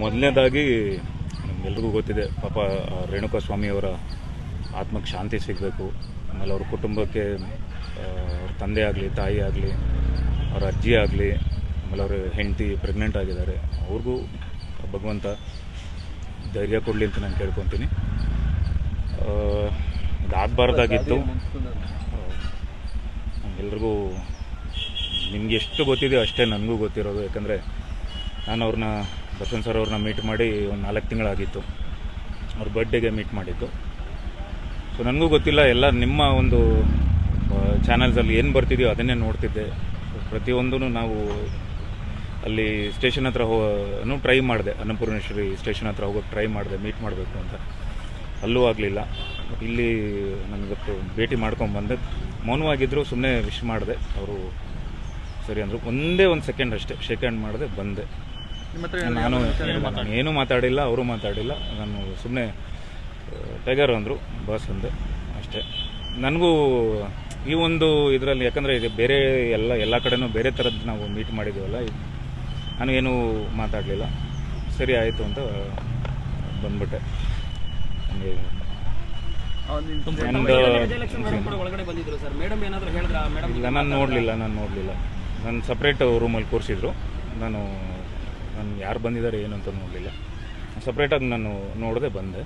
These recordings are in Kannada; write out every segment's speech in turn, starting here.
ಮೊದಲನೇದಾಗಿ ನಮಗೆಲ್ರಿಗೂ ಗೊತ್ತಿದೆ, ಪಾಪ ರೇಣುಕಾ ಸ್ವಾಮಿಯವರ ಆತ್ಮಕ್ಕೆ ಶಾಂತಿ ಸಿಗಬೇಕು. ಆಮೇಲೆ ಅವ್ರ ಕುಟುಂಬಕ್ಕೆ ಅವ್ರ ತಂದೆ ಆಗಲಿ, ತಾಯಿ ಆಗಲಿ, ಅವ್ರ ಅಜ್ಜಿ ಆಗಲಿ, ಆಮೇಲೆ ಅವ್ರ ಹೆಂಡತಿ ಪ್ರೆಗ್ನೆಂಟ್ ಆಗಿದ್ದಾರೆ. ಅವ್ರಿಗೂ ಭಗವಂತ ಧೈರ್ಯ ಕೊಡಲಿ ಅಂತ ನಾನು ಕೇಳ್ಕೊತೀನಿ. ಇದಾಗಬಾರ್ದಾಗಿತ್ತು ಎಲ್ರಿಗೂ ನಿಮಗೆ ಎಷ್ಟು ಗೊತ್ತಿದೆಯೋ ಅಷ್ಟೇ ನನಗೂ ಗೊತ್ತಿರೋದು. ಯಾಕಂದರೆ ನಾನು ಅವ್ರನ್ನ ದರ್ಶನ್ ಸರ್ ಅವ್ರನ್ನ ಮೀಟ್ ಮಾಡಿ ಒಂದು ನಾಲ್ಕು ತಿಂಗಳಾಗಿತ್ತು. ಅವ್ರ ಬರ್ಡೇಗೆ ಮೀಟ್ ಮಾಡಿದ್ದು. ಸೊ ನನಗೂ ಗೊತ್ತಿಲ್ಲ, ಎಲ್ಲ ನಿಮ್ಮ ಒಂದು ಚಾನಲ್ಸಲ್ಲಿ ಏನು ಬರ್ತಿದೆಯೋ ಅದನ್ನೇ ನೋಡ್ತಿದ್ದೆ. ಪ್ರತಿಯೊಂದೂ ನಾವು ಅಲ್ಲಿ ಸ್ಟೇಷನ್ ಹತ್ರ ಹೋನು ಟ್ರೈ ಮಾಡಿದೆ. ಅನ್ನಪೂರ್ಣೇಶ್ವರಿ ಸ್ಟೇಷನ್ ಹತ್ರ ಹೋಗೋಕ್ಕೆ ಟ್ರೈ ಮಾಡಿದೆ ಮೀಟ್ ಮಾಡಬೇಕು ಅಂತ. ಅಲ್ಲೂ ಆಗಲಿಲ್ಲ. ಇಲ್ಲಿ ನನಗೊತ್ತು ಭೇಟಿ ಮಾಡ್ಕೊಂಡು ಬಂದೆ. ಮೌನವಾಗಿದ್ದರು ಸುಮ್ಮನೆ ವಿಶ್ ಮಾಡಿದೆ. ಅವರು ಸರಿ ಅಂದರು. ಒಂದೇ ಒಂದು ಸೆಕೆಂಡ್ ಅಷ್ಟೇ. ಶೇಕ್ ಹ್ಯಾಂಡ್ ಮಾಡಿದೆ, ಬಂದೆ. ನಾನು ಏನೂ ಮಾತಾಡಿಲ್ಲ ಅವರು ಮಾತಾಡಿಲ್ಲ. ನಾನು ಸುಮ್ಮನೆ ಟೈಗರ್ ಅಂದರು ಬಸ್ ಅಂದೆ ಅಷ್ಟೇ. ನನಗೂ ಈ ಒಂದು ಇದರಲ್ಲಿ ಯಾಕಂದರೆ ಇದು ಬೇರೆ ಎಲ್ಲ ಎಲ್ಲ ಕಡೆನೂ ಬೇರೆ ಥರದ್ದು ನಾವು ಮೀಟ್ ಮಾಡಿದ್ದೀವಲ್ಲ ನಾನು ಏನೂ ಮಾತಾಡಲಿಲ್ಲ. ಸರಿ ಆಯಿತು ಅಂತ ಬಂದ್ಬಿಟ್ಟೆ. ನನಗೆ ಇಲ್ಲ ನಾನು ನೋಡಲಿಲ್ಲ ನಾನು ನೋಡಲಿಲ್ಲ. ನಾನು ಸಪ್ರೇಟ್ ರೂಮಲ್ಲಿ ಕೂರಿಸಿದ್ರು. ನಾನು ನಾನು ಯಾರು ಬಂದಿದ್ದಾರೆ ಏನು ಅಂತ ನೋಡಲಿಲ್ಲ. ಸಪ್ರೇಟಾಗಿ ನಾನು ನೋಡದೆ ಬಂದೆ.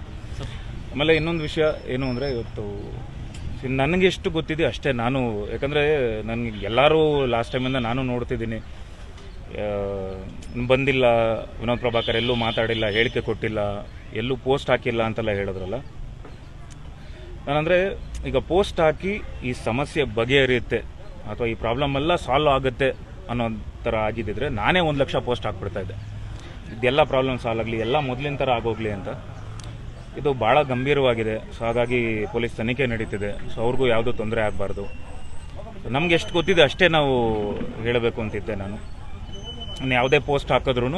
ಆಮೇಲೆ ಇನ್ನೊಂದು ವಿಷಯ ಏನು ಅಂದರೆ ಇವತ್ತು ನನಗೆ ಎಷ್ಟು ಗೊತ್ತಿದೆ ಅಷ್ಟೇ ನಾನು, ಯಾಕಂದರೆ ನನಗೆ ಎಲ್ಲರೂ ಲಾಸ್ಟ್ ಟೈಮಿಂದ ನಾನು ನೋಡ್ತಿದ್ದೀನಿ. ಬಂದಿಲ್ಲ, ವಿನೋದ್ ಪ್ರಭಾಕರ್ ಎಲ್ಲೂ ಮಾತಾಡಿಲ್ಲ, ಹೇಳಿಕೆ ಕೊಟ್ಟಿಲ್ಲ, ಎಲ್ಲೂ ಪೋಸ್ಟ್ ಹಾಕಿಲ್ಲ ಅಂತೆಲ್ಲ ಹೇಳಿದ್ರಲ್ಲ. ನಾನಂದರೆ ಈಗ ಪೋಸ್ಟ್ ಹಾಕಿ ಈ ಸಮಸ್ಯೆ ಬಗೆಹರಿಯುತ್ತೆ, ಅಥವಾ ಈ ಪ್ರಾಬ್ಲಮ್ ಎಲ್ಲ ಸಾಲ್ವ್ ಆಗುತ್ತೆ ಅನ್ನೋ ಥರ ಆಗಿದ್ದಿದ್ರೆ ನಾನೇ ಒಂದು ಲಕ್ಷ ಪೋಸ್ಟ್ ಹಾಕ್ಬಿಡ್ತಾ ಇದ್ದೆ. ಇದೆಲ್ಲ ಪ್ರಾಬ್ಲಮ್ ಸಾಲ್ವ್ ಆಗಲಿ, ಎಲ್ಲ ಮೊದಲಿನ ಥರ ಆಗೋಗ್ಲಿ ಅಂತ. ಇದು ಭಾಳ ಗಂಭೀರವಾಗಿದೆ. ಸೊ ಹಾಗಾಗಿ ಪೊಲೀಸ್ ತನಿಖೆ ನಡೀತಿದೆ. ಸೊ ಅವ್ರಿಗೂ ಯಾವುದೂ ತೊಂದರೆ ಆಗಬಾರ್ದು. ನಮ್ಗೆ ಎಷ್ಟು ಗೊತ್ತಿದೆ ಅಷ್ಟೇ ನಾವು ಹೇಳಬೇಕು ಅಂತಿದ್ದೆ ನಾನು. ನಾನು ಯಾವುದೇ ಪೋಸ್ಟ್ ಹಾಕಿದ್ರು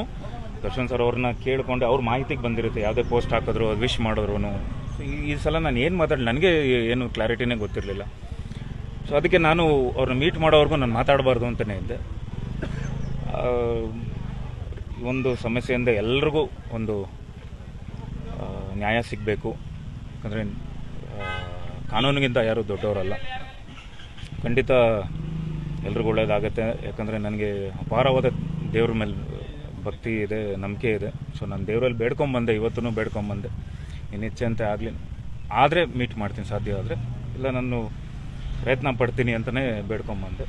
ದರ್ಶನ್ ಸರ್ ಅವ್ರನ್ನ ಕೇಳಿಕೊಂಡು ಅವ್ರ ಮಾಹಿತಿಗೆ ಬಂದಿರುತ್ತೆ ಯಾವುದೇ ಪೋಸ್ಟ್ ಹಾಕಿದ್ರು ವಿಶ್ ಮಾಡಿದ್ರು ಈ ಸಲ ನಾನು ಏನು ಮಾತಾಡಿ ನನಗೆ ಏನು ಕ್ಲಾರಿಟಿನೇ ಗೊತ್ತಿರಲಿಲ್ಲ. ಸೊ ಅದಕ್ಕೆ ನಾನು ಅವ್ರನ್ನ ಮೀಟ್ ಮಾಡೋವರೆಗೂ ನಾನು ಮಾತಾಡಬಾರ್ದು ಅಂತಲೇ ಇದ್ದೆ. ಒಂದು ಸಮಸ್ಯೆಯಿಂದ ಎಲ್ರಿಗೂ ಒಂದು ನ್ಯಾಯ ಸಿಗಬೇಕು. ಯಾಕಂದರೆ ಕಾನೂನಿಗಿಂತ ಯಾರೂ ದೊಡ್ಡವರಲ್ಲ. ಖಂಡಿತ ಎಲ್ರಿಗೂ ಒಳ್ಳೇದಾಗುತ್ತೆ. ಯಾಕಂದರೆ ನನಗೆ ಅಪಾರವಾದ ದೇವ್ರ ಮೇಲೆ ಭಕ್ತಿ ಇದೆ, ನಂಬಿಕೆ ಇದೆ. ಸೊ ನಾನು ದೇವರಲ್ಲಿ ಬೇಡ್ಕೊಂಬಂದೆ ಇವತ್ತೂ ಬೇಡ್ಕೊಂಬಂದೆ. ಇನ್ನು ಹೆಚ್ಚಂತೆ ಆಗಲಿ. ಆದರೆ ಮೀಟ್ ಮಾಡ್ತೀನಿ, ಸಾಧ್ಯ ಆದರೆ. ಇಲ್ಲ, ನಾನು ಪ್ರಯತ್ನ ಪಡ್ತೀನಿ ಅಂತಲೇ ಬೇಡ್ಕೊಂಬಂದೆ.